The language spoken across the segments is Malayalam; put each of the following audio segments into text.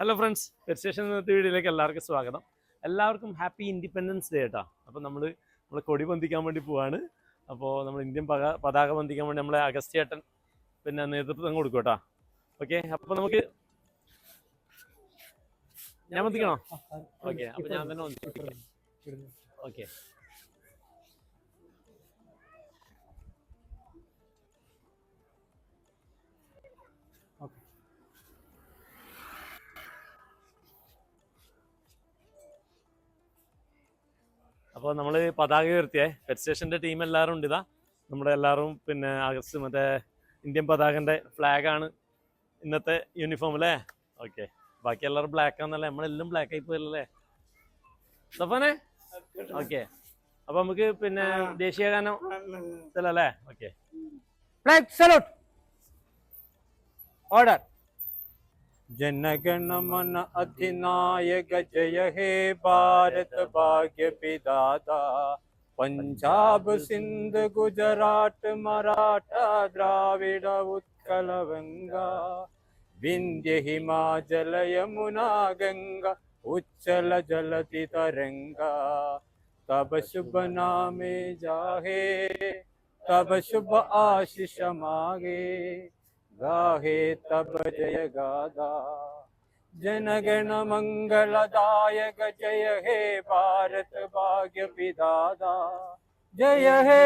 ഹലോ ഫ്രണ്ട്സ് പെർസ്റ്റേഷൻ ഇന്നത്തെ വീഡിയോയിലേക്ക് എല്ലാവർക്കും സ്വാഗതം. എല്ലാവർക്കും ഹാപ്പി ഇൻഡിപെൻഡൻസ് ഡേ കേട്ടോ അപ്പോൾ നമ്മൾ നമ്മൾ കൊടി പൊന്തിക്കാൻ വേണ്ടി പോവാണ്. അപ്പോൾ നമ്മൾ ഇന്ത്യൻ പതാക പൊന്തിക്കാൻ വേണ്ടി നമ്മളെ അഗസ്ത്യേട്ടൻ പിന്നെ നേതൃത്വം കൊടുക്കും കേട്ടോ ഓക്കെ അപ്പോൾ നമുക്ക് ഞാൻ പൊന്തിക്കണോ? ഓക്കെ അപ്പോൾ ഞാൻ തന്നെ ഓക്കെ അപ്പോൾ നമ്മൾ പതാക ഉയർത്തിയേ. പെറ്റ് സ്റ്റേഷന്റെ ടീം എല്ലാവരും ഉണ്ട് ഇതാ. നമ്മുടെ എല്ലാവരും പിന്നെ ആഗസ്റ്റ് മറ്റേ ഇന്ത്യൻ പതാകന്റെ ഫ്ലാഗാണ് ഇന്നത്തെ യൂണിഫോം അല്ലേ ഓക്കെ ബാക്കി എല്ലാവരും ബ്ലാക്ക് ആണെന്നല്ലേ? നമ്മളെല്ലാം ബ്ലാക്ക് ആയി പോയല്ലേ സഫാനെ? ഓക്കെ അപ്പൊ നമുക്ക് പിന്നെ ദേശീയ ഗാനം അല്ലേ. ഓക്കെ. Order. जनगण मन अधिनायक जय हे भारत भाग्य विदाता पंजाब सिंध गुजरात मराठा द्राविड उत्कल गंगा विंध्य हिमाचल यमुना गंगा उच्चल जलति तरंगा। तब शुभ नामे जाहे, तब शुभ आशीष मागे। गाहे तब जय गादा जनगण मंगलदायक जय हे भारत भाग्य विदादा जय हे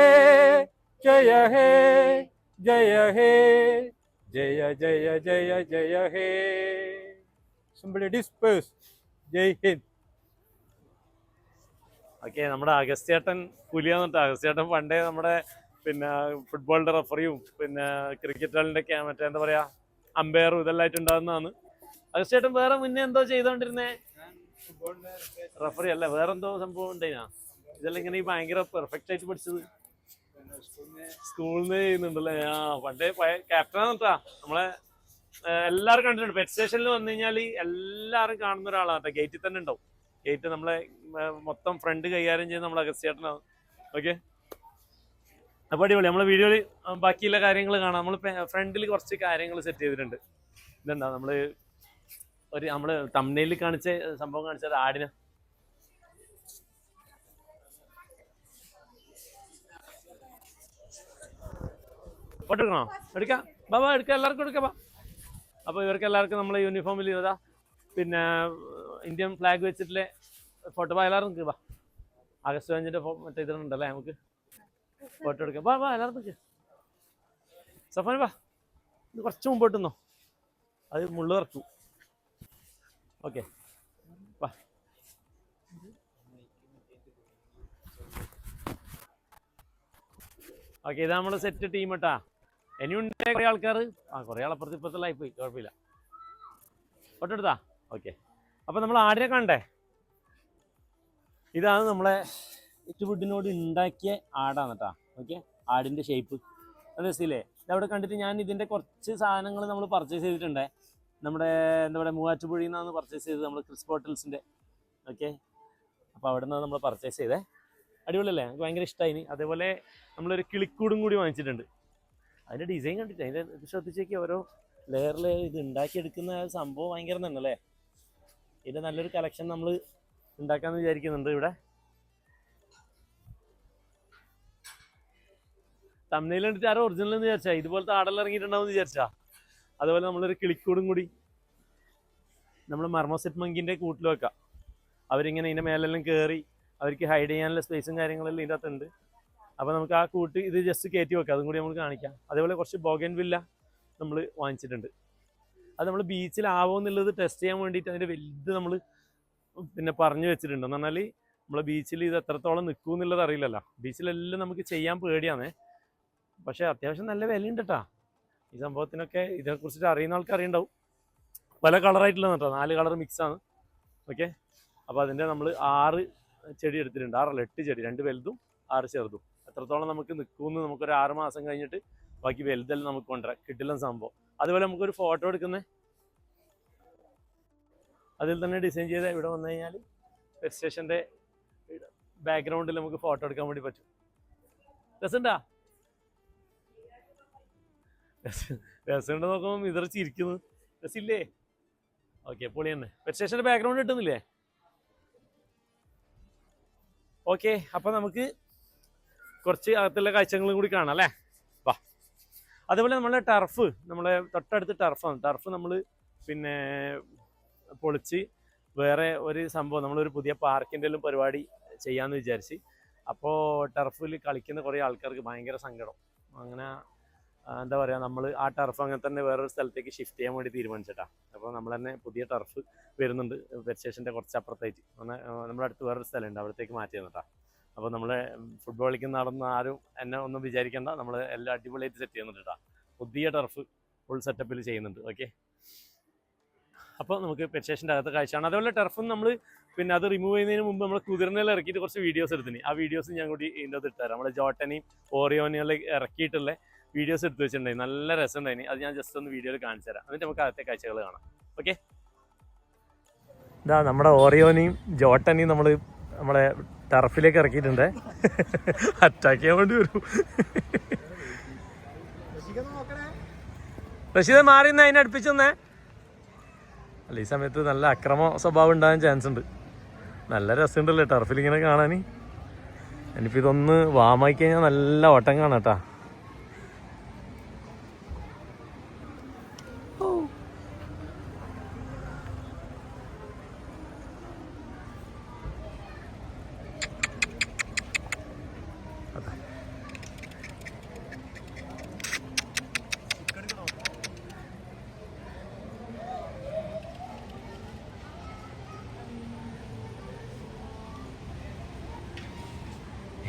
जय हे जय हे जय जय जय जय हे Somebody disperse. Jai Hind okay നമ്മുടെ അഗസ്ത്യേട്ടൻ പുലിയാന്ന് പറഞ്ഞിട്ട് അഗസ്ത്യേട്ടൻ പണ്ടേ നമ്മുടെ പിന്നെ ഫുട്ബോളിന്റെ റഫറിയും പിന്നെ ക്രിക്കറ്റുകളുടെ ഒക്കെ മറ്റേ എന്താ പറയാ അമ്പയറും ഇതെല്ലാം ആയിട്ട് ഉണ്ടാകുന്നതാണ് അഗസ്ത്യേട്ടൻ വേറെ മുന്നേ എന്തോ ചെയ്തോണ്ടിരുന്നേ? റഫറി അല്ല? വേറെ എന്തോ സംഭവം ഉണ്ടായിനാ ഇതെല്ലാം ഇങ്ങനെ ഈ ഭയങ്കര പെർഫെക്റ്റ് ആയിട്ട് പഠിച്ചത്. സ്കൂളിൽ നിന്ന് ചെയ്യുന്നുണ്ടല്ലേ? ആ പണ്ടേ ക്യാപ്റ്റനാണ് കേട്ടാ നമ്മളെ എല്ലാവരും കണ്ടിട്ടുണ്ട്. പെറ്റ് സ്റ്റേഷനിൽ വന്നു കഴിഞ്ഞാൽ എല്ലാവരും കാണുന്ന ഒരാളാണ് കേട്ടോ ഗേറ്റിൽ തന്നെ ഉണ്ടാവും. ഗേറ്റ് നമ്മളെ മൊത്തം ഫ്രണ്ട് കൈകാര്യം ചെയ്യുന്ന നമ്മളെ അഗസ്ത്യേട്ടനാണ്. ഓക്കെ അപ്പോൾ അടിപൊളി. നമ്മളെ വീഡിയോയിൽ ബാക്കിയുള്ള കാര്യങ്ങൾ കാണാം. നമ്മൾ ഫ്രണ്ടിൽ കുറച്ച് കാര്യങ്ങൾ സെറ്റ് ചെയ്തിട്ടുണ്ട്. ഇതെന്താ? നമ്മൾ ഒരു നമ്മൾ തമ്മിലിൽ കാണിച്ച സംഭവം കാണിച്ചത് ആടിനെ. ഫോട്ടോ എടുക്കാം. ബാ ബാ എടുക്കാം. എല്ലാവർക്കും എടുക്കാം ബാ അപ്പോൾ ഇവർക്ക് എല്ലാവർക്കും നമ്മളെ യൂണിഫോമിൽ ഇതാ. പിന്നെ ഇന്ത്യൻ ഫ്ലാഗ് വെച്ചിട്ടുള്ള ഫോട്ടോ ബാ എല്ലാവരും നിൽക്കുക ബാ ആഗസ്റ്റ് അഞ്ചിന്റെ മറ്റേ ഇതിലുണ്ടല്ലേ നമുക്ക്? ഫോട്ടോ എടുക്കാം. വാ വാ എല്ലാവരും നിൽക്കുക സഫാൻ വാ. ഇത് കുറച്ച് മുമ്പോട്ട് നിന്നോ. അത് മുള്ളു ഇറക്കൂ ഓക്കെ. വാ. ഓക്കെ ഇതാ നമ്മുടെ സെറ്റ് ടീം കേട്ടാ ഇനിയുണ്ട് കുറേ ആൾക്കാർ ആ കുറേ ആളപ്പുറത്ത് ഇപ്പുറത്തുള്ളായി പോയി. കുഴപ്പമില്ല. ഫോട്ടോ എടുത്താ? ഓക്കെ. അപ്പോൾ നമ്മൾ ആടിനെ കണ്ടേ ഇതാണ് നമ്മളെ ഇറ്റുവുഡിനോട് ഉണ്ടാക്കിയ ആടാണ് കേട്ടോ ഓക്കെ ആടിന്റെ ഷേപ്പ് അത് രസമില്ലേ ഇതവിടെ കണ്ടിട്ട് ഞാൻ ഇതിന്റെ കുറച്ച് സാധനങ്ങൾ നമ്മൾ പർച്ചേസ് ചെയ്തിട്ടുണ്ട്. നമ്മുടെ എന്താ പറയുക മൂവാറ്റുപുഴയിൽ നിന്നാണ് പർച്ചേസ് ചെയ്തത് നമ്മൾ ക്രിസ് ബോട്ടിൽസിന്റെ ഓക്കെ അപ്പോൾ അവിടെ നിന്നാണ് നമ്മൾ പർച്ചേസ് ചെയ്തേ. അടിപൊളിയല്ലേ? എനിക്ക് ഭയങ്കര ഇഷ്ടമായി അതേപോലെ നമ്മളൊരു കിളിക്കൂടും കൂടി വാങ്ങിച്ചിട്ടുണ്ട്. അതിന്റെ ഡിസൈൻ കണ്ടിട്ട് അതിന്റെ ശ്രദ്ധിച്ചേക്ക് ഓരോ ലെയറിൽ ഇത് ഉണ്ടാക്കിയെടുക്കുന്ന സംഭവം ഭയങ്കര തന്നെ അല്ലേ ഇതിന്റെ നല്ലൊരു കളക്ഷൻ നമ്മൾ ഉണ്ടാക്കാമെന്ന് വിചാരിക്കുന്നുണ്ട് ഇവിടെ. തമിഴിൽ കണ്ടിട്ട് ആരോ ഒറിജിനൽ എന്ന് വിചാരിച്ചാ. ഇതുപോലത്തെ ആടെല്ലാം ഇറങ്ങിയിട്ടുണ്ടാവും എന്ന് വിചാരിച്ചാ. അതുപോലെ നമ്മളൊരു കിളിക്കൂടും കൂടി നമ്മൾ മർമോസെറ്റ് മങ്കിന്റെ കൂട്ടിൽ വെക്കാം. അവരിങ്ങനെ ഇതിന്റെ മേലെല്ലാം കയറി അവർക്ക് ഹൈഡ് ചെയ്യാനുള്ള സ്പേസും കാര്യങ്ങളെല്ലാം ഇതിന്റെ അകത്തുണ്ട് അപ്പോൾ നമുക്ക് ആ കൂട്ട് ഇത് ജസ്റ്റ് കയറ്റി വെക്കാം. അതും കൂടി നമുക്ക് കാണിക്കാം. അതേപോലെ കുറച്ച് ബോഗൻ വില്ല നമ്മൾ വാങ്ങിച്ചിട്ടുണ്ട്. അത് നമ്മൾ ബീച്ചിലാവോ എന്നുള്ളത് ടെസ്റ്റ് ചെയ്യാൻ വേണ്ടിയിട്ട് അതിന്റെ വലുത് നമ്മൾ പിന്നെ പറഞ്ഞു വെച്ചിട്ടുണ്ട്. എന്ന് പറഞ്ഞാൽ നമ്മളെ ബീച്ചിൽ ഇത് എത്രത്തോളം നിൽക്കും എന്നുള്ളത് അറിയില്ലല്ലോ. ബീച്ചിലെല്ലാം നമുക്ക് ചെയ്യാൻ പേടിയാണേ പക്ഷേ അത്യാവശ്യം നല്ല വിലയുണ്ട് കേട്ടോ ഈ സംഭവത്തിനൊക്കെ ഇതിനെക്കുറിച്ചിട്ട് അറിയുന്ന ആൾക്ക് അറിയണ്ടാവും പല കളറായിട്ടുള്ള കേട്ടോ. നാല് കളർ മിക്സാണ്. ഓക്കെ? അപ്പോൾ അതിന്റെ നമ്മൾ ആറ് ചെടി എടുത്തിട്ടുണ്ട്. ആറല്ല എട്ട് ചെടി. രണ്ട് വലുതും ആറ് ചെറുതും. എത്രത്തോളം നമുക്ക് നിൽക്കുമെന്ന് നമുക്കൊരു ആറ് മാസം കഴിഞ്ഞിട്ട് ബാക്കി വലുതെല്ലാം നമുക്ക് കൊണ്ടുവരാം. കിട്ടില്ല സംഭവം. അതുപോലെ നമുക്കൊരു ഫോട്ടോ എടുക്കുന്നത് അതിൽ തന്നെ ഡിസൈൻ ചെയ്ത് ഇവിടെ വന്നു കഴിഞ്ഞാൽ സ്റ്റേഷന്റെ ബാക്ക്ഗ്രൗണ്ടിൽ നമുക്ക് ഫോട്ടോ എടുക്കാൻ വേണ്ടി പറ്റും. രസമുണ്ടാ? രസമുണ്ട് നോക്കുമ്പോൾ ഇതർ ചിരിക്കുന്നു രസില്ലേ? ഓക്കെ പൊളി തന്നെ. പെറ്റ് സ്റ്റേഷന്റെ ബാക്ക്ഗ്രൗണ്ട് കിട്ടുന്നില്ലേ? ഓക്കെ അപ്പം നമുക്ക് കുറച്ച് അകത്തുള്ള കാഴ്ചകളും കൂടി കാണാം അല്ലേ? വാ. അതേപോലെ നമ്മളെ ടർഫ് നമ്മളെ തൊട്ടടുത്ത് ടർഫാണ് ടർഫ് നമ്മൾ പിന്നെ പൊളിച്ച് വേറെ ഒരു സംഭവം നമ്മളൊരു പുതിയ പാർക്കിന്റെ എല്ലാം പരിപാടി ചെയ്യാമെന്ന് വിചാരിച്ച്. അപ്പോൾ ടർഫിൽ കളിക്കുന്ന കുറേ ആൾക്കാർക്ക് ഭയങ്കര സങ്കടം. അങ്ങനെ എന്താ പറയുക നമ്മൾ ആ ടർഫ് അങ്ങനെ തന്നെ വേറൊരു സ്ഥലത്തേക്ക് ഷിഫ്റ്റ് ചെയ്യാൻ വേണ്ടി തീരുമാനിച്ചിട്ടാ അപ്പോൾ നമ്മൾ തന്നെ പുതിയ ടർഫ് വരുന്നുണ്ട് പെറ്റ് സ്റ്റേഷന്റെ കുറച്ച് അപ്പുറത്തേക്ക് നമ്മുടെ അടുത്ത് വേറൊരു സ്ഥലമുണ്ട് അവിടത്തേക്ക് മാറ്റി തന്നിട്ടാ. അപ്പോൾ നമ്മൾ ഫുട്ബോൾ കളിക്കുന്ന നടന്ന ആരും എന്നെ ഒന്നും വിചാരിക്കേണ്ട. നമ്മൾ എല്ലാം അടിപൊളിയായിട്ട് സെറ്റ് ചെയ്യുന്നുണ്ട് പുതിയ ടർഫ് ഫുൾ സെറ്റപ്പിൽ ചെയ്യുന്നുണ്ട് ഓക്കെ അപ്പോൾ നമുക്ക് പെറ്റേഷന്റെ അകത്തെ കാഴ്ചയാണ്. അതേപോലെ ടർഫും നമ്മൾ പിന്നെ അത് റിമൂവ് ചെയ്യുന്നതിന് മുമ്പ് നമ്മൾ കുതിരനെല്ലാം ഇറക്കിയിട്ട് കുറച്ച് വീഡിയോസ് എടുത്തിന്. ആ വീഡിയോസ് ഞാൻ കൂടി ഇതിന്റെ അകത്ത് ഇട്ടുതരാം നമ്മൾ ജോട്ടനെയും ഓറിയോനെല്ലാം ഇറക്കിയിട്ടുള്ള വീഡിയോസ് എടുത്ത് വെച്ചിട്ടുണ്ടായി. നല്ല രസമുണ്ടായി. അത് ഞാൻ ജസ്റ്റ് ഒന്ന് വീഡിയോയിൽ കാണിച്ചു തരാം. എന്നിട്ട് നമുക്ക് അകത്തെ കാഴ്ചകൾ കാണാം. ഓക്കെ ഇതാ നമ്മുടെ ഓറിയോനെയും ജോട്ടനെയും നമ്മൾ നമ്മളെ ടർഫിലേക്ക് ഇറക്കിയിട്ടുണ്ട്. അറ്റാക്ക് ചെയ്യാൻ വേണ്ടി വരും. റഷീദ് മാറി നിന്ന് അതിനെ അടുപ്പിച്ചെന്നേ അല്ല ഈ സമയത്ത് നല്ല അക്രമ സ്വഭാവം ഉണ്ടാകാൻ ചാൻസ് ഉണ്ട്. നല്ല രസമുണ്ടല്ലേ ടർഫിൽ ഇങ്ങനെ കാണാൻ? ഇനിയിപ്പോൾ ഇതൊന്ന് വാമാക്കി കഴിഞ്ഞാൽ നല്ല ഓട്ടം കാണാം കേട്ടാ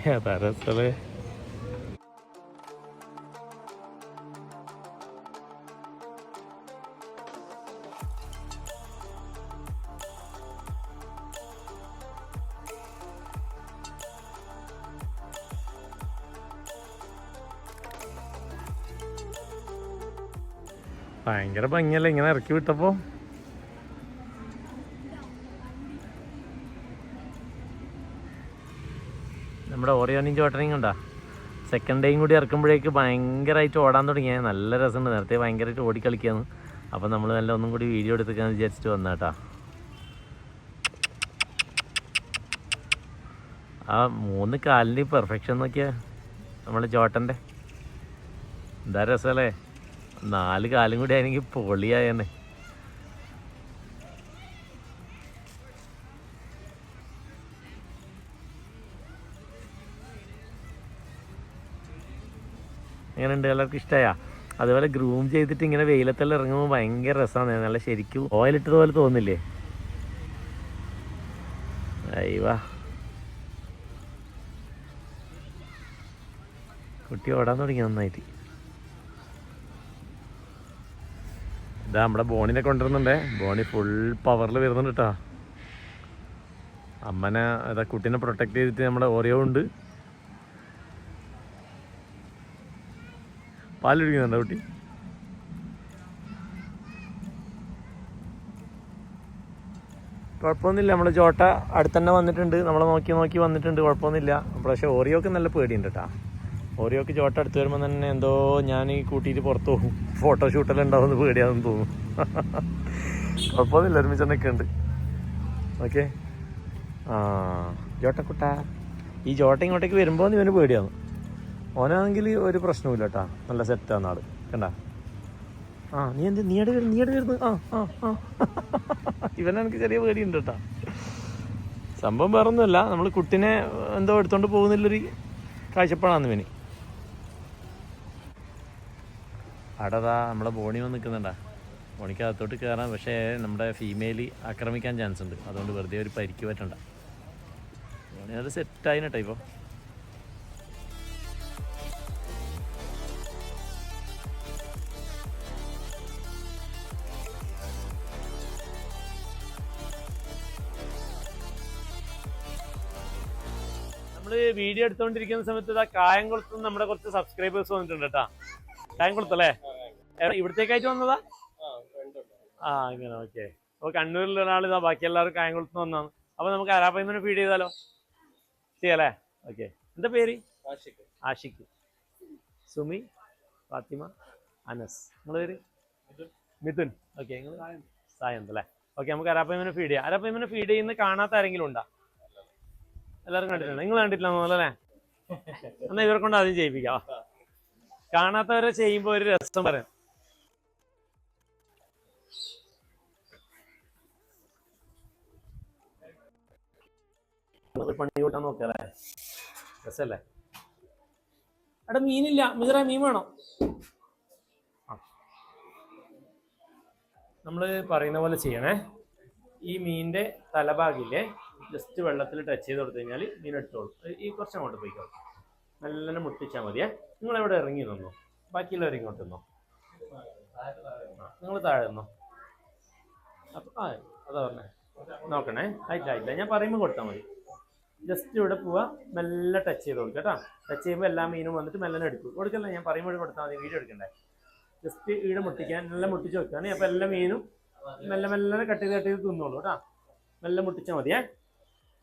ഏതാ രസല്ലേ ഭയങ്കര ഭംഗിയല്ലേ ഇങ്ങനെ ഇറക്കി വിട്ടപ്പോ? ഓറിയോണിയും ചോട്ടനെയും കണ്ട സെക്കൻഡ് ഡേയും കൂടി ഇറക്കുമ്പോഴേക്ക് ഭയങ്കരമായിട്ട് ഓടാൻ തുടങ്ങിയ നല്ല രസമുണ്ട്. നേരത്തെ ഭയങ്കരമായിട്ട് ഓടിക്കളിക്കാന്ന് അപ്പം നമ്മൾ നല്ല ഒന്നും കൂടി വീഡിയോ എടുത്തേക്കാന്ന് വിചാരിച്ചിട്ട് വന്ന കേട്ടാ ആ മൂന്ന് കാലിന്റെ പെർഫെക്ഷൻ നോക്കിയാ നമ്മളെ ചോട്ടന്റെ എന്താ രസമല്ലേ നാല് കാലും കൂടി ആണെങ്കിൽ പൊളിയായെന്നെ. എങ്ങനെയുണ്ട്? എല്ലാവർക്കും ഇഷ്ടമായാ അതുപോലെ ഗ്രൂം ചെയ്തിട്ട് ഇങ്ങനെ വെയിലത്തെല്ലാം ഇറങ്ങുമ്പോൾ ഭയങ്കര രസമാണ് നല്ല ശരിക്കും ഓയിലിട്ടത് പോലെ തോന്നില്ലേ? അയ്യവാ കുട്ടി ഓടാൻ തുടങ്ങി നന്നായിട്ട്. ഇതാ നമ്മുടെ ബോണിനെ കൊണ്ടുവരുന്നുണ്ടേ. ബോണി ഫുൾ പവറിൽ വരുന്നുണ്ട് കേട്ടോ അമ്മനെ ഇതാ കുട്ടീനെ പ്രൊട്ടക്ട് ചെയ്തിട്ട് നമ്മുടെ ഓറിയോ ഉണ്ട്. പാൽ കുടിക്കുന്നുണ്ടോ കുട്ടി? കുഴപ്പമൊന്നുമില്ല. നമ്മൾ ചോട്ട അടുത്തന്നെ വന്നിട്ടുണ്ട്. നമ്മൾ നോക്കി നോക്കി വന്നിട്ടുണ്ട്. കുഴപ്പമൊന്നുമില്ല. പക്ഷേ ഓറിയോക്ക് നല്ല പേടിയുണ്ട് കേട്ടോ ഓറിയോക്ക് ചോട്ട അടുത്ത് വരുമ്പോൾ തന്നെ എന്തോ ഞാൻ ഈ കൂട്ടിയിട്ട് പുറത്ത് പോകും. ഫോട്ടോഷൂട്ടെല്ലാം ഉണ്ടാവുമെന്ന് പേടിയാണെന്ന് തോന്നുന്നു കുഴപ്പമൊന്നുമില്ല. ഒരുമിച്ച് ഉണ്ട് ഓക്കെ. ആ ചോട്ടക്കുട്ട ഈ ചോട്ട ഇങ്ങോട്ടേക്ക് വരുമ്പോൾ ഇവന് പേടിയാണ് ഓനാണെങ്കിൽ ഒരു പ്രശ്നവും കേട്ടാ നല്ല സെറ്റാണ് ആൾ. കണ്ട? ആ നീ എന്ത് നീയുടെ വരുന്നു നീയുടെ വരുന്നു. ആ ആ ആ. ഇവനെനിക്ക് ചെറിയ പേടിയുണ്ട് കേട്ടാ സംഭവം വേറെ ഒന്നുമല്ല നമ്മൾ കുട്ടിനെ എന്തോ എടുത്തോണ്ട് പോകുന്നില്ലൊരു കാഴ്ചപ്പാടാണ് ഇവന്. അടതാ നമ്മളെ ബോണി വന്ന് നിൽക്കുന്നുണ്ടാ ബോണിക്ക് അകത്തോട്ട് കയറാം പക്ഷേ നമ്മുടെ ഫീമെയിൽ ആക്രമിക്കാൻ ചാൻസ് ഉണ്ട്. അതുകൊണ്ട് വെറുതെ ഒരു പരിക്ക് പറ്റണ്ട. ബോണി അത് സെറ്റായിനട്ടാ ഇപ്പോൾ വീഡിയോ എടുത്തോണ്ടിരിക്കുന്ന സമയത്ത് ഇതാ കായംകുളത്ത് നമ്മുടെ കുറച്ച് സബ്സ്ക്രൈബേഴ്സ് വന്നിട്ടുണ്ട് കേട്ടാ കായംകുളത്ത് അല്ലേ ഇവിടത്തേക്കായിട്ട് വന്നതാ? ആ ഇങ്ങനെ ഓക്കെ അപ്പൊ കണ്ണൂരിൽ ഒരാൾ ഇതാ ബാക്കി എല്ലാവരും കായംകുളത്ത് വന്നാണ്. അപ്പൊ നമുക്ക് അരാപ്പൈന്ന് ഫീഡ് ചെയ്താലോ? ചെയ്യാലേ? ഓക്കെ എന്താ പേര്? ആഷിഖ് സുമി ഫാത്തിമ അനസ്. നിങ്ങളെ പേര്? മിഥുൻ. ഓക്കെ നിങ്ങൾ സായന്ത്. അല്ലേ? ഓക്കെ നമുക്ക് അരാപ്പയ്മനെ ഫീഡ് ചെയ്യാം. അരാപ്പയ്മനെ ഫീഡ് ചെയ്യുന്ന കാണാത്ത ആരെങ്കിലും ഉണ്ടോ? എല്ലാവരും കണ്ടിട്ടുണ്ട്. നിങ്ങൾ കണ്ടിട്ടില്ല അല്ലേ എന്നാ ഇവരെ കൊണ്ട് ആദ്യം ചെയ്യിപ്പിക്കാം കാണാത്തവരെ ചെയ്യുമ്പോ ഒരു രസം പറയാം. പണി കൂട്ടാൻ നോക്കല്ലേ രസല്ലേ? അവിടെ മീനില്ല. മിതിറ മീൻ വേണോ? നമ്മൾ പറയുന്ന പോലെ ചെയ്യണേ. ഈ മീനിന്റെ തലഭാഗില്ലേ ജസ്റ്റ് വെള്ളത്തിൽ ടച്ച് ചെയ്ത് കൊടുത്തു കഴിഞ്ഞാൽ മീൻ എടുത്തോളും ഈ കുറച്ച് അങ്ങോട്ട് പോയിക്കോളും നല്ല മുട്ടിച്ചാൽ മതിയേ. നിങ്ങൾ എവിടെ ഇറങ്ങി നിന്നു. ബാക്കിയുള്ളവർ ഇങ്ങോട്ട് നിന്നോ. നിങ്ങൾ താഴെ നിന്നോ. അപ്പൊ ആ അതാ പറഞ്ഞേ. നോക്കണേ. ആയിട്ടില്ല ഞാൻ പറയുമ്പോൾ കൊടുത്താൽ മതി. ജസ്റ്റ് ഇവിടെ പോവാ. മെല്ലെ ടച്ച് ചെയ്ത് കൊടുക്കുക കേട്ടോ. ടച്ച് ചെയ്യുമ്പോൾ എല്ലാ മീനും വന്നിട്ട് മെല്ലെ എടുക്കും. കൊടുക്കല്ല? ഞാൻ പറയുമ്പോൾ കൊടുത്താൽ മതി. വീഡിയോ എടുക്കണ്ടേ? ജസ്റ്റ് ഈടെ മുട്ടിക്കാൻ നല്ല മുട്ടിച്ച് വെക്കുകയാണെങ്കിൽ അപ്പോൾ എല്ലാ മീനും മെല്ലെ മെല്ലെ കട്ട് ചെയ്ത് കട്ട് ചെയ്ത് തിന്നോളൂ കേട്ടോ. മെല്ലെ മുട്ടിച്ചാൽ മതിയേ.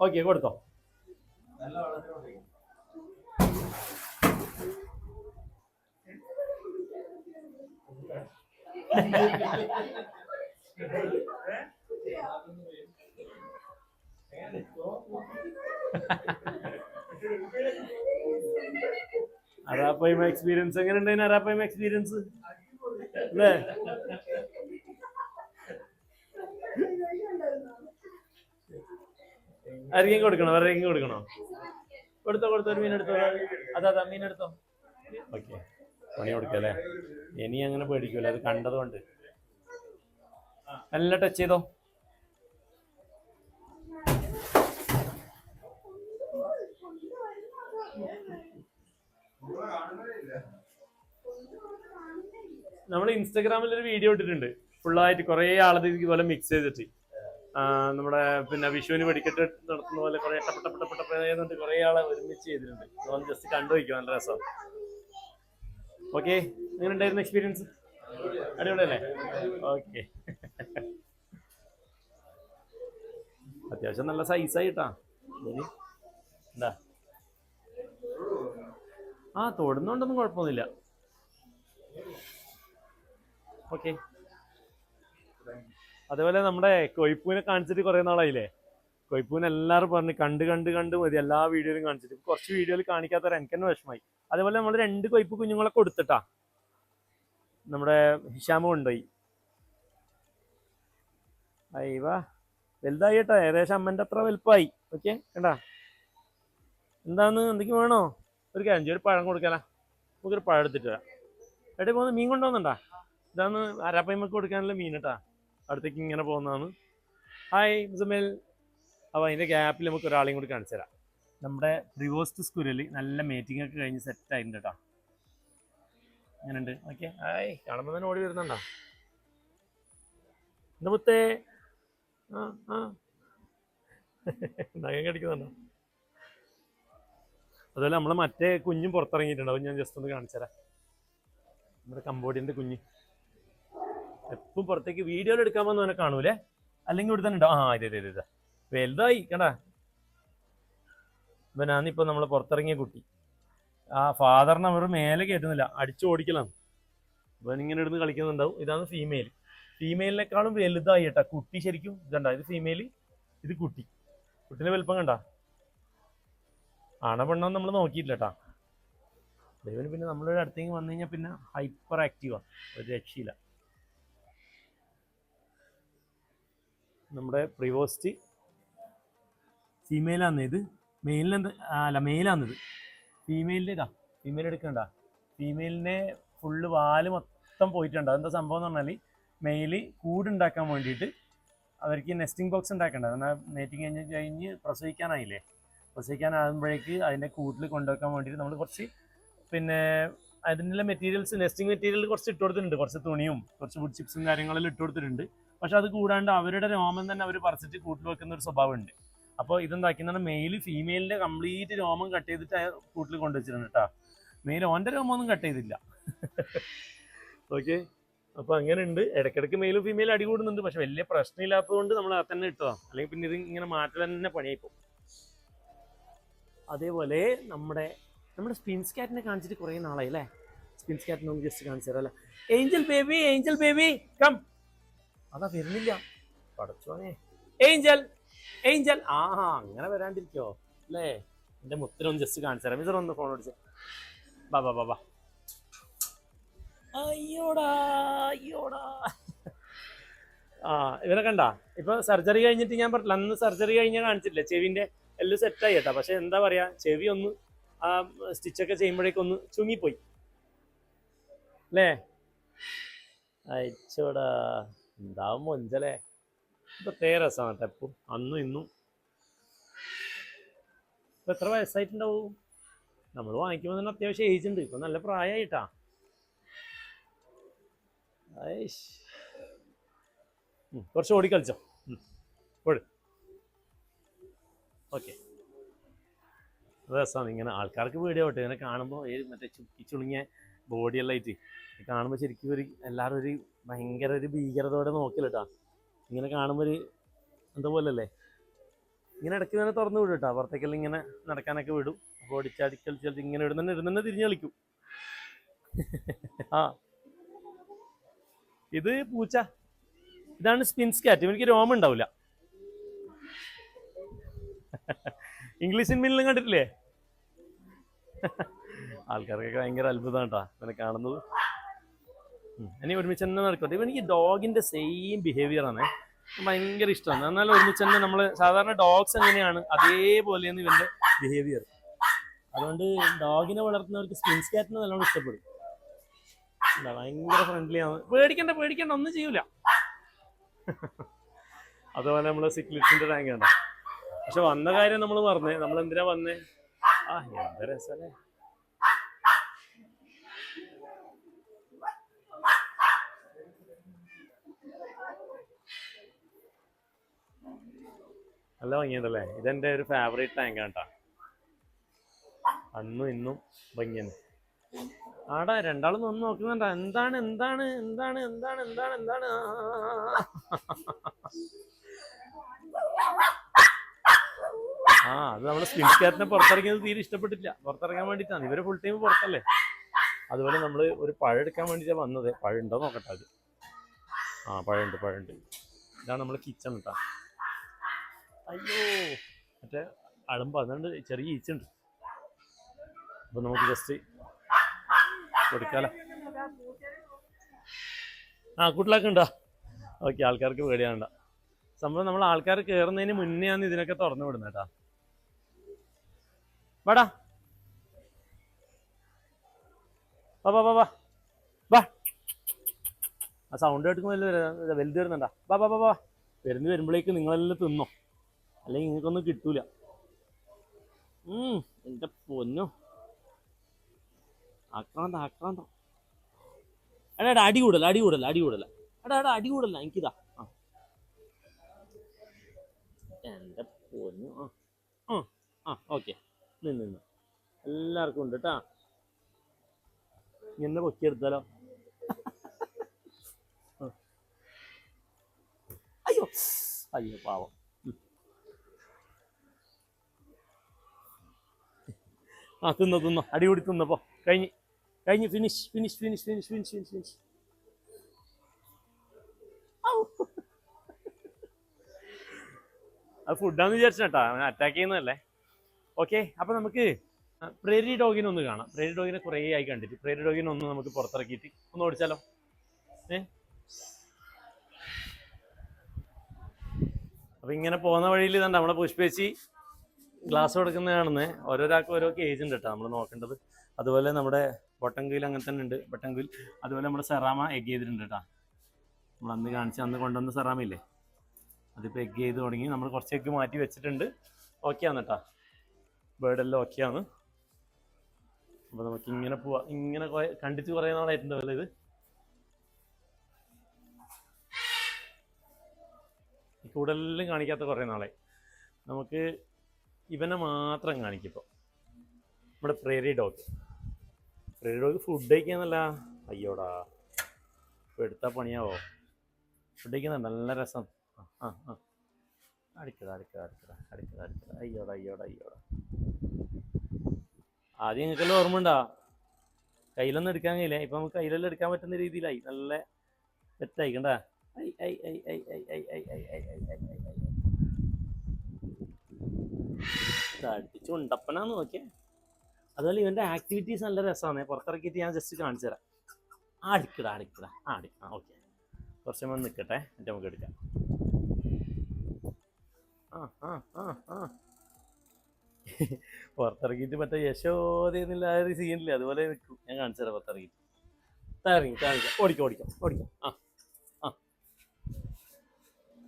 ഓക്കെ കൊടുത്തോ. അറാപ്പയ്മ എക്സ്പീരിയൻസ് എങ്ങനെ ഉണ്ടായിരുന്നു അറാപ്പയ്മ എക്സ്പീരിയൻസ് അല്ലേ? ആരെങ്കിലും കൊടുക്കണോ? വേറെ കൊടുക്കണോ? കൊടുത്തോ കൊടുത്തോ. ഒരു മീൻ എടുത്തോ. അതാ അതാ മീൻ എടുത്തോ. ഓക്കെ. പണി കൊടുക്കല്ലേ ഇനി അങ്ങനെ പേടിക്കൂല. അത് കണ്ടതുകൊണ്ട് നല്ല ടച്ച് ചെയ്തോ? നമ്മൾ ഇൻസ്റ്റാഗ്രാമിൽ ഒരു വീഡിയോ ഇട്ടിട്ടുണ്ട്. ഫുള്ളായിട്ട് കുറേ ആളത് ഇതുപോലെ മിക്സ് ചെയ്തിട്ട്. നമ്മുടെ പിന്നെ വിഷുവിന് വെടിക്കെട്ട് നടത്തുന്ന പോലെ കുറെ ടപ്പട്ടപ്പട്ടപ്പട്ട കുറെ ആളെ ഒരുമിച്ച് ചെയ്തിട്ടുണ്ട്. അതൊന്ന് ജസ്റ്റ് കണ്ടു വയ്ക്കും നല്ല രസം. ഓക്കെ എങ്ങനെ ഉണ്ടായിരുന്നു എക്സ്പീരിയൻസ് അടിപൊളിയല്ലേ? ഓക്കെ അത്യാവശ്യം നല്ല സൈസായിട്ടാ ഇനി എന്താ? ആ തൊടുന്നോണ്ടൊന്നും കുഴപ്പമൊന്നുമില്ല. ഓക്കെ അതേപോലെ നമ്മുടെ കൊയ്പ്പൂനെ കാണിച്ചിട്ട് കുറേ നാളായില്ലേ? കൊയ്പ്പൂനെ എല്ലാവരും പറഞ്ഞു കണ്ട് കണ്ട് കണ്ട് മതി. എല്ലാ വീഡിയോയിലും കാണിച്ചിട്ട്. കുറച്ച് വീഡിയോയിൽ കാണിക്കാത്തവരെ എനിക്ക് തന്നെ വിഷമായി അതേപോലെ നമ്മൾ രണ്ട് കൊയ്പ്പ് കുഞ്ഞുങ്ങളെ കൊടുത്തിട്ടാ നമ്മുടെ ഹിഷാമ കൊണ്ടുപോയി. അയ്യവാ വലുതായി കേട്ടോ. ഏകദേശം അമ്മന്റെ അത്ര വലുപ്പമായി. ഓക്കെ കണ്ടാ? എന്താന്ന്? എന്തൊക്കെ വേണോ? ഒരു ചെയ്യ്, ഒരു പഴം കൊടുക്കാലാ നമുക്കൊരു പഴം എടുത്തിട്ട് വരാം. എവിടെ പോകുന്ന മീൻ കൊണ്ടുവന്നുണ്ടാ ഇതാന്ന് അരാപ്പയ്മക്ക് കൊടുക്കാനുള്ള മീൻ കേട്ടാ. അടുത്തേക്ക് ഇങ്ങനെ പോകുന്നതാണ്. ഹായ് മുസമിൽ. അപ്പോൾ അതിന്റെ ഗ്യാപ്പിൽ നമുക്ക് ഒരാളെയും കൂടി കാണിച്ചു തരാം. നമ്മുടെ പ്രിവോസ്റ്റ് സ്കൂലിൽ നല്ല മേറ്റിംഗ് ഒക്കെ കഴിഞ്ഞ് സെറ്റ് ആയിട്ടുണ്ട് കേട്ടോ അങ്ങനെയുണ്ട് ഓക്കെ ഹായ് കാണുമ്പോൾ തന്നെ ഓടി വരുന്നുണ്ടോ? എന്താ മുത്തേ? ആ ആ. നഖം കടിക്കുന്നുണ്ടോ? അതുപോലെ നമ്മളെ മറ്റേ കുഞ്ഞും പുറത്തിറങ്ങിയിട്ടുണ്ടാവും ഞാൻ ജസ്റ്റ് ഒന്ന് കാണിച്ചു തരാം. നമ്മുടെ കമ്പോഡിയന്റെ കുഞ്ഞ്. എപ്പം പുറത്തേക്ക് വീഡിയോയിൽ എടുക്കാൻ വന്നവനെ കാണൂലേ? അല്ലെങ്കിൽ ഇവിടെ തന്നെ ആ ഇതെ ഇതെ ഇതാ വലുതായി കണ്ടാ? ഇപ്പൊ ഞാനിപ്പോ നമ്മൾ പുറത്തിറങ്ങിയ കുട്ടി. ആ ഫാദറിനെ അവർ മേലെ കയറ്റുന്നില്ല. അടിച്ചു ഓടിക്കലാണ്. ഇവൻ ഇങ്ങനെ ഇടുന്ന് കളിക്കുന്നുണ്ടാവും. ഇതാണ് ഫീമെയിൽ ഫീമെയിലിനേക്കാളും വലുതായി കേട്ടാ. കുട്ടി ശരിക്കും ഇതണ്ട? ഇത് ഫീമെയിൽ ഇത് കുട്ടി. കുട്ടീന്റെ വലുപ്പം കണ്ട? ആണ പെണ്ണോ നമ്മൾ നോക്കിയിട്ടില്ല കേട്ടാ. ദൈവന് പിന്നെ നമ്മളൊരു അടുത്തേക്ക് വന്നു കഴിഞ്ഞാൽ പിന്നെ ഹൈപ്പർ ആക്റ്റീവാണ് ഒരു രക്ഷയില്ല. നമ്മുടെ പ്രിവോസ്റ്റ്. ഫീമെയിലാന്ന് ഇത്. മെയിലിനെന്ത് അല്ല മെയിലാന്നിത് ഫീമെയിലിന്റെ ഇതാ. ഫീമെയിൽ എടുക്കണ്ട. ഫീമെയിലിനെ ഫുള്ള് വാൽ മൊത്തം പോയിട്ടുണ്ട്. അതെന്താ സംഭവം എന്ന് പറഞ്ഞാൽ മെയിൽ കൂടുണ്ടാക്കാൻ വേണ്ടിയിട്ട് അവർക്ക് നെസ്റ്റിംഗ് ബോക്സ് ഉണ്ടാക്കേണ്ടത് എന്നാൽ നെറ്റിങ് കഴിഞ്ഞ് കഴിഞ്ഞ് പ്രസവിക്കാനായില്ലേ? പ്രസവിക്കാനാകുമ്പോഴേക്ക് അതിന്റെ കൂട്ടിൽ കൊണ്ടുവെക്കാൻ വേണ്ടിയിട്ട് നമ്മൾ കുറച്ച് പിന്നെ അതിനുള്ള മെറ്റീരിയൽസ് നെസ്റ്റിംഗ് മെറ്റീരിയൽ കുറച്ച് ഇട്ട് കൊടുത്തിട്ടുണ്ട്. കുറച്ച് തുണിയും കുറച്ച് ഫുഡ് ചിപ്സും കാര്യങ്ങളെല്ലാം ഇട്ട് കൊടുത്തിട്ടുണ്ട്. പക്ഷെ അത് കൂടാണ്ട് അവരുടെ രോമം തന്നെ അവർ പറിച്ചിട്ട് കൂട്ടിൽ വെക്കുന്ന ഒരു സ്വഭാവമുണ്ട്. അപ്പോൾ ഇതെന്താക്കിയെന്നാണ് മെയിൽ ഫീമെയിലിന്റെ കംപ്ലീറ്റ് രോമം കട്ട് ചെയ്തിട്ട് കൂട്ടിൽ കൊണ്ടുവച്ചിട്ടുണ്ട് കേട്ടോ. മെയിൽ ഓന്റെ രോമമൊന്നും കട്ട് ചെയ്തില്ല. ഓക്കെ അപ്പോൾ അങ്ങനെയുണ്ട്. ഇടയ്ക്കിടയ്ക്ക് മെയിലും ഫീമെയിലും അടി കൂടുന്നുണ്ട്. പക്ഷെ വലിയ പ്രശ്നമില്ലാത്തതുകൊണ്ട് നമ്മൾ അത് തന്നെ ഇട്ടതാണ് അല്ലെങ്കിൽ പിന്നെ ഇത് ഇങ്ങനെ മാറ്റം തന്നെ പണിയായിപ്പോൾ അതേപോലെ നമ്മുടെ നമ്മുടെ സ്പിൻസ് കാറ്റിനെ കാണിച്ചിട്ട് കുറേ നാളായി അല്ലേ? സ്പിൻസ് കാറ്റിനെ നമുക്ക് ജസ്റ്റ് കാണിച്ചു തരാം അല്ലേ? Angel baby angel baby come അതാ വരുന്നില്ല. പടച്ചോനെ ഏഞ്ചൽ ഏഞ്ചൽ ആ അങ്ങനെ വരാണ്ടിരിക്കോ. അല്ലേ? എന്റെ മുത്തിനൊന്ന് ജസ്റ്റ് കാണിച്ചു തരാം. ഇതൊന്ന് ഒന്ന് ഫോൺ അടിച്ചു. ബാ ബാ ബാ ബാ അയ്യോടാ അയ്യോടാ. ആ ഇവരെ കണ്ട? ഇപ്പൊ സർജറി കഴിഞ്ഞിട്ട് ഞാൻ പറഞ്ഞില്ല അന്ന് സർജറി കഴിഞ്ഞ കാണിച്ചില്ല ചെവിന്റെ എല്ലാം സെറ്റായി കേട്ടോ. പക്ഷെ എന്താ പറയാ ചെവി ഒന്ന് ആ സ്റ്റിച്ചൊക്കെ ചെയ്യുമ്പോഴേക്കൊന്ന് ചുങ്ങിപ്പോയി. അല്ലേ? അയച്ചോടാ. എന്താവും മൊഞ്ചലേ? പ്രത്യേക രസമാണ് കേട്ടോ എപ്പം അന്നും ഇന്നും. ഇപ്പൊ എത്ര വയസ്സായിട്ടുണ്ടാവും? നമ്മൾ വാങ്ങിക്കുമ്പോൾ തന്നെ അത്യാവശ്യം ഏജ് ഉണ്ട്. ഇപ്പൊ നല്ല പ്രായമായിട്ടാ കുറച്ച് ഓടി കുറച്ച് ഓടി. ഓക്കെ. രസമാണ്. ഇങ്ങനെ ആൾക്കാർക്ക് പേടിയാവട്ടെ. ഇങ്ങനെ കാണുമ്പോൾ മറ്റേ ചുക്കി ചുളുങ്ങിയ ബോഡിയെല്ലാം ആയിട്ട്. കാണുമ്പോൾ ശരിക്കും ഒരു എല്ലാവരും ഒരു ഭയങ്കര ഒരു ഭീകരതയോടെ നോക്കില്ലട്ടാ. ഇങ്ങനെ കാണുമ്പോൾ ഒരു എന്താ പോലല്ലേ? ഇങ്ങനെ ഇടയ്ക്ക് തന്നെ തുറന്നു വിടും കേട്ടോ പുറത്തേക്കെല്ലാം ഇങ്ങനെ നടക്കാനൊക്കെ വിടും. അപ്പോൾ ഓടിച്ചാടി കളിച്ച് ഇങ്ങനെ ഇടുന്ന ഇടുന്ന തിരിഞ്ഞ് കളിക്കും. ആ. ഇത് പൂച്ച. ഇതാണ് സ്പിൻസ് കാറ്റ് എനിക്ക് രോമം ഉണ്ടാവില്ല ഇംഗ്ലീഷ് സിനിമയിലും കണ്ടിട്ടില്ലേ? ആൾക്കാർക്കൊക്കെ ഭയങ്കര അത്ഭുതം കേട്ടോ ഇങ്ങനെ കാണുന്നത്. ഇനി ഒരുമിച്ച് തന്നെ നടക്കട്ടെ. ഇവ എനിക്ക് ഡോഗിന്റെ സെയിം ബിഹേവിയർ ആണ്. ഭയങ്കര ഇഷ്ടമാണ്. എന്നാൽ ഒരുമിച്ച് തന്നെ നമ്മൾ സാധാരണ ഡോഗ്സ് എങ്ങനെയാണ്? അതേപോലെയാണ് ഇവന്റെ ബിഹേവിയർ അതുകൊണ്ട് ഡോഗിനെ വളർത്തുന്നവർക്ക് സ്പിൻസ് കാറ്റിനെ നല്ലോണം ഇഷ്ടപ്പെടും. ഭയങ്കര ഫ്രണ്ട്ലി ആണ്. പേടിക്കണ്ട പേടിക്കണ്ട ഒന്നും ചെയ്യൂല. അതുപോലെ നമ്മളെ സിക്ലിറ്റിന്റെ ടാങ്ക് ആണ്. പക്ഷെ വന്ന കാര്യം നമ്മൾ പറഞ്ഞേ നമ്മൾ എന്തിനാ വന്നേ? ആ എന്താ രസല്ലേ നല്ല ഭംഗിയുണ്ടല്ലേ? ഇതെന്റെ ഒരു ഫേവറേറ്റ് ടാങ്ക് കേട്ടോ അന്നും ഇന്നും ഭംഗിയാണ്. ആടാ രണ്ടാളും നിന്ന് നോക്കുന്നുണ്ട? എന്താണ് എന്താണ് എന്താണ് എന്താണ് എന്താണ് എന്താണ്? ആ അത് നമ്മുടെ സ്കിൻ കെയറിനെ പുറത്തിറങ്ങിയത് തീരെ ഇഷ്ടപ്പെട്ടില്ല പുറത്തിറങ്ങാൻ വേണ്ടിയിട്ടാണ്. ഇവർ ഫുൾ ടൈം പുറത്തല്ലേ? അതുപോലെ നമ്മൾ ഒരു പഴം എടുക്കാൻ വേണ്ടിയിട്ടാണ് വന്നത്. പഴം ഉണ്ടോ നോക്കട്ടെ അത് ആ പഴമുണ്ട് പഴമുണ്ട് ഇതാണ് നമ്മൾ കിച്ചൺ കേട്ടോ അയ്യോ. മറ്റേ അളമ്പ് അതുകൊണ്ട് ചെറിയ ഈച്ചുണ്ട് അപ്പൊ നമുക്ക് ജസ്റ്റ് കൊടുക്കാലോ ആ കുട്ടികളൊക്കെ ഉണ്ടോ ഓക്കെ ആൾക്കാർക്ക് പേടിയാണ്ട സംഭവം നമ്മൾ ആൾക്കാർ കയറുന്നതിന് മുന്നെയാണ് ഇതിനൊക്കെ തുറന്നു വിടുന്നത് കേട്ടാ. വാടാ. വാ വാ വാ വാ. വാ. ആ സൗണ്ട് കേട്ടുമ്പോൾ വലുത് വരുന്നുണ്ടാ? വാ വാ വാ വാ. വരുന്ന വരുമ്പോഴേക്ക് നിങ്ങളെല്ലാം തിന്നോ. അല്ലെങ്കിൽ നിങ്ങൾക്കൊന്നും കിട്ടൂല. എന്റെ പൊന്നോ. ആക്രാന്ത ആക്രാന്ത. എടാ എടാ അടി കൂടല അടി കൂടല അടി കൂടല എടാ എടാ അടി കൂടല എനിക്കിതാ. ആ. എന്റെ പൊന്നു. ആ. ആ ആ ഓക്കെ. എല്ലാവർക്കും ഉണ്ട് കേട്ടാ എന്നെ പൊക്കിയെടുത്താലോ. അയ്യോ. അയ്യോ പാവം. ആ തിന്നോ തിന്നോ. അടിപൊളി തിന്നപ്പോ കഴിഞ്ഞ് കഴിഞ്ഞ് finish finish finish finish finish finish finish അത് ഫുഡാന്ന് വിചാരിച്ചാട്ടാ അറ്റാക്ക് ചെയ്യുന്നതല്ലേ. ഓക്കെ അപ്പൊ നമുക്ക് പ്രേരി ഡോഗിനെ ഒന്ന് കാണാം. പ്രേരി ഡോഗിനെ കുറേ ആയി കണ്ടിട്ട്. പ്രേരി ഡോഗിനെ ഒന്ന് നമുക്ക് പുറത്തിറക്കിയിട്ട് ഒന്ന് ഓടിച്ചാലോ? ഏ? അപ്പൊ ഇങ്ങനെ പോകുന്ന വഴിയിൽ തന്നെ നമ്മളെ പുഷ്പേച്ചി ഗ്ലാസ് കൊടുക്കുന്നതാണെന്ന് ഓരോരാൾക്ക് ഓരോ കേജ് ഉണ്ട് കേട്ടോ നമ്മൾ നോക്കേണ്ടത്. അതുപോലെ നമ്മുടെ ബൊട്ടൻകുയിൽ അങ്ങനെ തന്നെ ഉണ്ട്. ബൊട്ടൻകുയിൽ അതുപോലെ നമ്മുടെ സെറാമ എഗ് ചെയ്തിട്ടുണ്ട് കേട്ടോ നമ്മൾ അന്ന് കാണിച്ച് അന്ന് കൊണ്ടുവന്ന സെറാമ ഇല്ലേ? അതിപ്പോൾ എഗ് ചെയ്ത് തുടങ്ങി. നമ്മൾ കുറച്ച് എഗ് മാറ്റി വെച്ചിട്ടുണ്ട്. ഓക്കെ ആണ് കേട്ടോ ബേർഡെല്ലാം ഓക്കെ ആണ്. അപ്പോൾ നമുക്ക് ഇങ്ങനെ പോവാം. ഇങ്ങനെ കണ്ടിട്ട് കുറേ നാളായിട്ടുണ്ടാവല്ലോ ഇത്? കൂടുതലും കാണിക്കാത്ത കുറേ നാളായി. നമുക്ക് ഇവനെ മാത്രം കാണിക്കിപ്പോൾ നമ്മുടെ prairie dog prairie dog food കഴിക്കാന്നല്ല അയ്യോടാ ഇപ്പോൾ എടുത്താൽ പണിയാവോ ഫുഡ് കഴിക്കുന്ന നല്ല രസം ആ ആ അടിക്കട അടിക്കട അടിക്കട അടിക്കട അടിക്കട അയ്യോടാ അയ്യോടാ അയ്യോടാ ആദ്യം നിങ്ങൾക്കെല്ലാം ഓർമ്മ ഉണ്ടാ കയ്യിലൊന്നും എടുക്കാൻ കഴിയില്ല ഇപ്പം നമുക്ക് കയ്യിലെല്ലാം എടുക്കാൻ പറ്റുന്ന രീതിയിലായി നല്ല സെറ്റായി കണ്ടാ ഐ ഐ ഐ ഐ ഐ ഐ ഐ ഐ ഐ ഐ ഐ ഐ തടിച്ച് ഉണ്ടപ്പനാന്ന് നോക്കിയേ. അതുപോലെ ഇവന്റെ ആക്ടിവിറ്റീസ് നല്ല രസമാണ്. പുറത്തിറക്കിയിട്ട് ഞാൻ ജസ്റ്റ് കാണിച്ചു തരാം. ആടിക്കട അടിക്കടാ ആടി ആ ഓക്കെ കുറച്ച് സമയം നിൽക്കട്ടെ എന്നിട്ട് നമുക്ക് എടുക്കാം. ആ ആ ആ ആ. പുറത്തിറങ്ങിയിട്ട് മറ്റേ യശോദയെന്നില്ല ആ ഒരു സീനില്ല അതുപോലെ നിൽക്കും ഞാൻ കാണിച്ചു തരാം പുറത്തിറങ്ങിയിട്ട് ഇറങ്ങി കാണിക്കാം ഓടിക്കാം ഓടിക്കാം ഓടിക്കാം. ആ ആ.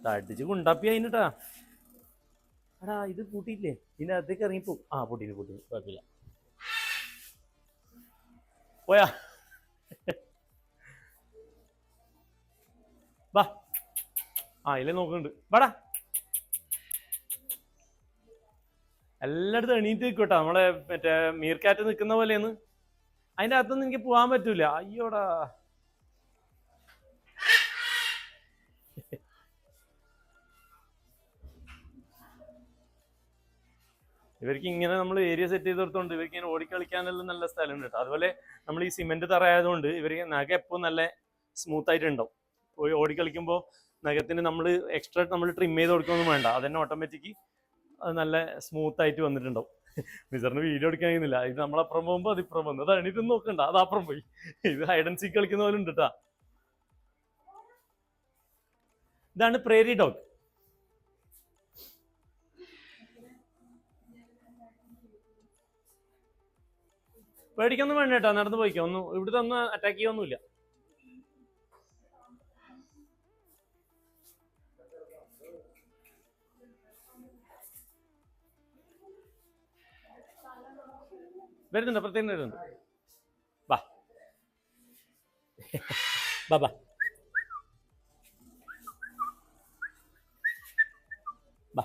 തടിച്ച് കുണ്ടാപ്പി അതിനിട്ടാ എടാ ഇത് പൂട്ടിയില്ലേ പിന്നെ അകത്തേക്ക് ഇറങ്ങിപ്പോ. ആ പൊട്ടിന് പൂട്ടിന് കുഴപ്പമില്ല. പോയാ. വാ. ആ ഇല്ലേ നോക്കുന്നുണ്ട്. വാടാ. എല്ലായിടത്തും എണീറ്റ് നിൽക്കട്ടോ നമ്മളെ മറ്റേ മീർക്കാറ്റ് നിൽക്കുന്ന പോലെയെന്ന് അതിന്റെ അകത്തൊന്നും എനിക്ക് പോകാൻ പറ്റൂല. അയ്യോടാ. ഇവർക്ക് ഇങ്ങനെ നമ്മൾ ഏരിയ സെറ്റ് ചെയ്ത് കൊടുത്തോണ്ട് ഇവർക്ക് ഇങ്ങനെ ഓടിക്കളിക്കാനെല്ലാം നല്ല സ്ഥലമുണ്ട് കേട്ടോ അതുപോലെ നമ്മൾ ഈ സിമെന്റ് തറ ആയതുകൊണ്ട് ഇവർക്ക് നഖ എപ്പോൾ നല്ല സ്മൂത്ത് ആയിട്ട് ഉണ്ടാവും ഓ- ഓടിക്കളിക്കുമ്പോൾ നഖത്തിന് നമ്മൾ എക്സ്ട്രാ നമ്മൾ ട്രിം ചെയ്ത് കൊടുക്കൊന്നും വേണ്ട. അതന്നെ ഓട്ടോമാറ്റിക് അത് നല്ല സ്മൂത്ത് ആയിട്ട് വന്നിട്ടുണ്ടാവും. മിസറിന് വീഡിയോ എടുക്കാൻ കഴിയുന്നില്ല. ഇത് നമ്മളപ്പുറം പോകുമ്പോൾ അത് ഇപ്പുറം വന്നു. അതാണ് ഇതൊന്നും നോക്കണ്ട. അത് അപ്പുറം പോയി. ഇത് ഹൈഡൻസി കളിക്കുന്ന പോലെ ഉണ്ട് കേട്ടാ ഇതാണ് പ്രേരി ഡോഗ് പേടിക്കൊന്നും വേണ്ട കേട്ടോ നടന്നു പോയിക്കോ. ഒന്നും ഇവിടുത്തെ ഒന്നും അറ്റാക്ക് ചെയ്യൊന്നുമില്ല. വരുന്നുണ്ട്? പ്രത്യേകം വരുന്നുണ്ട്? വാ. ബാ ബാ ബാ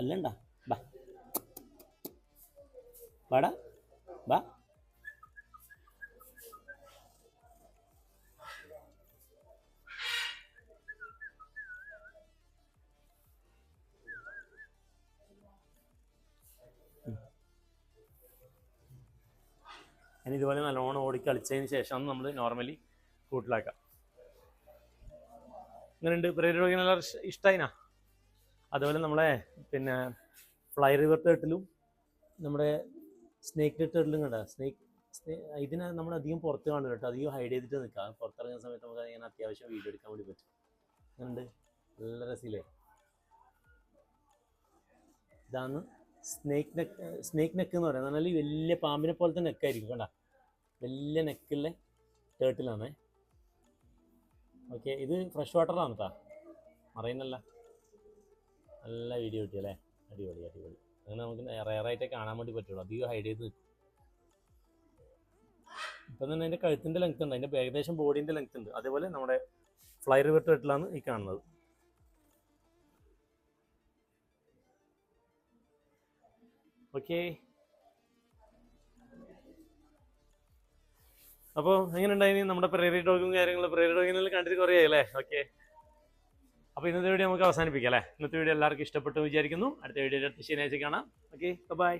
അല്ലണ്ട വാടാ. വാ. ഇനി ഇതുപോലെ നല്ലോണം ഓടി കളിച്ചതിന് ശേഷം നമ്മൾ നോർമലി കൂട്ടിലാക്കാം ഇങ്ങനെയുണ്ട്. പ്രേരിക്കാൻ ഇഷ്ടമായിനാ? അതുപോലെ നമ്മളെ പിന്നെ ഫ്ലൈ റിവർ തേട്ടിലും നമ്മുടെ സ്നേക്ക് ടേട്ടിലും കണ്ട? സ്നേക്ക് ഇതിനെ നമ്മൾ അധികം പുറത്ത് കാണും കേട്ടോ. അധികം ഹൈഡ് ചെയ്തിട്ട് നിൽക്കാം പുറത്തിറങ്ങുന്ന സമയത്ത് നമുക്ക് അതിങ്ങനെ അത്യാവശ്യം വീഡിയോ എടുക്കാൻ വേണ്ടി പറ്റും. അങ്ങനെയുണ്ട്. നല്ല രസമില്ലേ ഇതാണ് സ്നേക്ക് നെക്ക് സ്നേക്ക് നെക്ക് എന്ന് പറയുന്നത്. നല്ല വലിയ പാമ്പിനെ പോലത്തെ നെക്കായിരിക്കും കണ്ട. വലിയ നെക്കുള്ള ടേട്ടിലാണ് ഓക്കെ ഇത് ഫ്രഷ് വാട്ടറാണ് കേട്ടോ മറയുന്നല്ല നല്ല വീഡിയോ കിട്ടിയല്ലേ? അടിപൊളി അടിപൊളി. അങ്ങനെ നമുക്ക് റയറായിട്ടേ കാണാൻ വേണ്ടി പറ്റുള്ളൂ. അധികം ഹൈഡ് ചെയ്ത് നിൽക്കും. ഇപ്പം തന്നെ അതിന്റെ കഴുത്തിന്റെ ലെങ്ത് ഉണ്ട്. അതിന്റെ ഏകദേശം ബോഡീന്റെ ലെങ്ത് ഉണ്ട്. അതേപോലെ നമ്മുടെ ഫ്ലൈ റിവർ ടേട്ടിലാണ് ഈ കാണുന്നത്. ഓക്കെ അപ്പോൾ എങ്ങനെ ഉണ്ടായിരുന്നു നമ്മുടെ പ്രേരി ഡോഗും കാര്യങ്ങളും പ്രേരി ഡോഗിനെല്ലാം കണ്ടിട്ട് കുറേ ആയില്ലേ ഓക്കെ അപ്പോൾ ഇന്നത്തെ വീഡിയോ നമുക്ക് അവസാനിപ്പിക്കാം അല്ലേ? ഇന്നത്തെ വീഡിയോ എല്ലാവർക്കും ഇഷ്ടപ്പെട്ടു വിചാരിക്കുന്നു. അടുത്ത വീഡിയോ അടുത്ത ശനിയാഴ്ച കാണാം. Okay bye